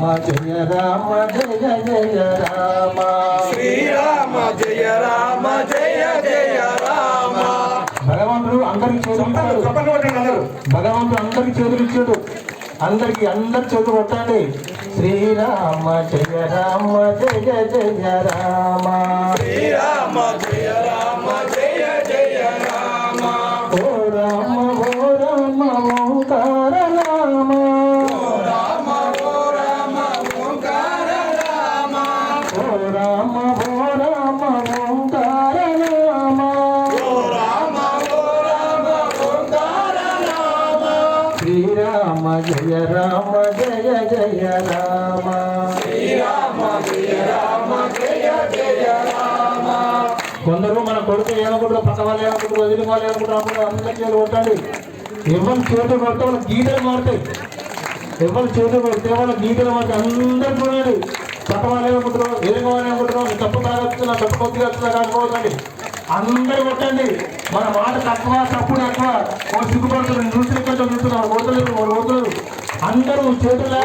రామ జయ జయ రామ. శ్రీరామ జయ రామ జయ జయ రామ. భగవంతుడు అందరికి చేతులు భగవంతుడు అందరికి చేతులు ఇచ్చాడు. అందరికి అందరి చేతులు కొట్టండి. శ్రీరామ జయ రామ జయ జయ రామ. జయ రామ జయ జయ రామ. కొందరు మన కొడుకు ఏమనుకుంటారు పక్క వాళ్ళు ఏమనుకుంటారు వదిలి వాళ్ళు ఏమనుకుంటారు అందరి చేతులు కొట్టండి. ఎవరి చేతులు కొడితే వాళ్ళ గీతలు మారుతాయి. ఎవరి చేతులు కొడితే వాళ్ళ గీతలు మారుతాయి. అందరు చూడండి. పక్క వాళ్ళు ఏమనుకుంటారు ఎదురు వాళ్ళు ఏమనుకుంటారు నీ తప్పు తాగొచ్చున్నా తప్పు కొద్దిగా వచ్చినా కాకపోతుందండి అందరు కొట్టండి మన మాట తక్కువ తప్పుడు ఎక్కువ ఓ సిగ్గుపడుతుంది చూసి కొంచెం చూస్తున్నారు కొడతలేదు వాళ్ళు కొడతలేదు అందరూ చేతులు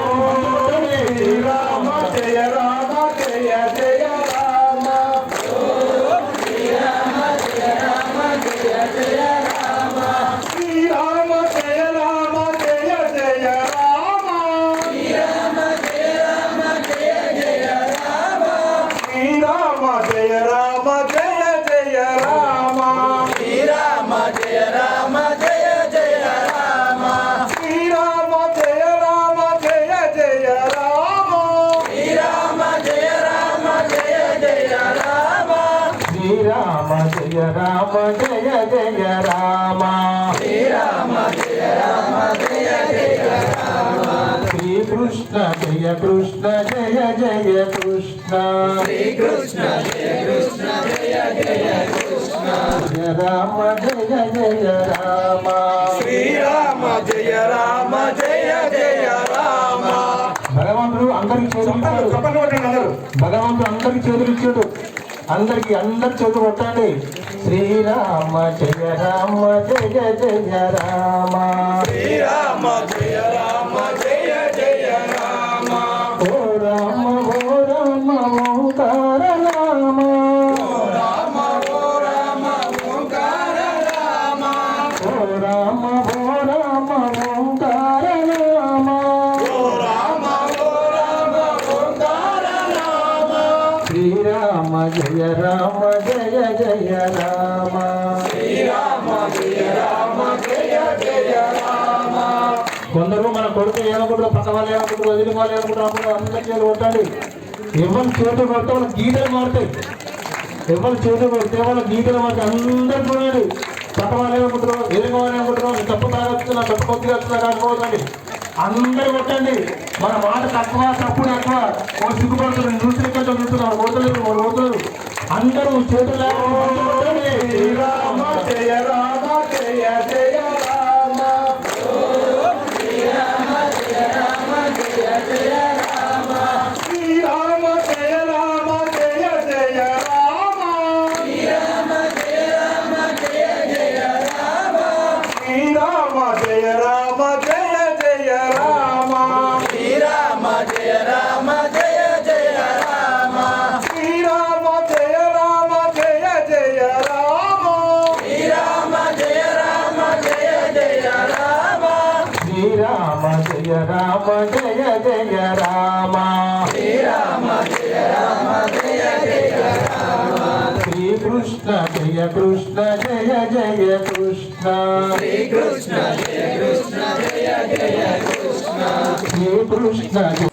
రామ శ్రీరామ జయ రామ జయ జయ రామ. కృష్ణ జయ జయ కృష్ణ. జయ కృష్ణ జయ జయ కృష్ణ. జయ రామ జయ జయ రామ. శ్రీరామ జయ రామ జయ జయ రామ. భగవంతుడు అందరికి చేతులు భగవంతుడు అందరికి చేతులు ఇచ్చాడు. అందరికి అందరు చోటు కొట్టండి. శ్రీరామ జయ రామ జయ జయ రామ. శ్రీరామ రామ శ్రీరామ జయ రామ జయ జయ రామ కొందరు మన కొడుకు ఏమనుకుంటారు పక్క వాళ్ళు ఏమనుకుంటారు వదిలి వాళ్ళు ఏమనుకుంటారు అప్పుడు అందరి చేతులు కొట్టండి. ఎవరి చేతులు కొడితే వాళ్ళ గీతలు మారుతాయి. ఎవరి చేతులు కొడితే వాళ్ళ గీతలు మారుతాయి. అందరు చూడండి. పక్క వాళ్ళు ఏమనుకుంటారు ఎదురు వాళ్ళు ఏమనుకుంటారు నీ తప్పు తాగొచ్చున్నా తప్పు కొద్దిగా వచ్చినా కాకపోతుంది అందరు కొట్టండి. మన మాట తక్కువ తప్పుడు ఎక్కువ. ఒక సిగ్గుపడుతుంది నృత్యం కొంచెం నృత్యం చూస్తున్నారు కొడతలేదు వాళ్ళు కొడతలేదు అందరూ చేతులు రామ జయ రామ జయ జయ రామ జయ జయ రామ శ్రీరామ జయ రామ జయ జయ రామ శ్రీకృష్ణ జయ కృష్ణ జయ జయ కృష్ణ. శ్రీకృష్ణ జయ కృష్ణ జయ జయ కృష్ణ. శ్రీకృష్ణ జయ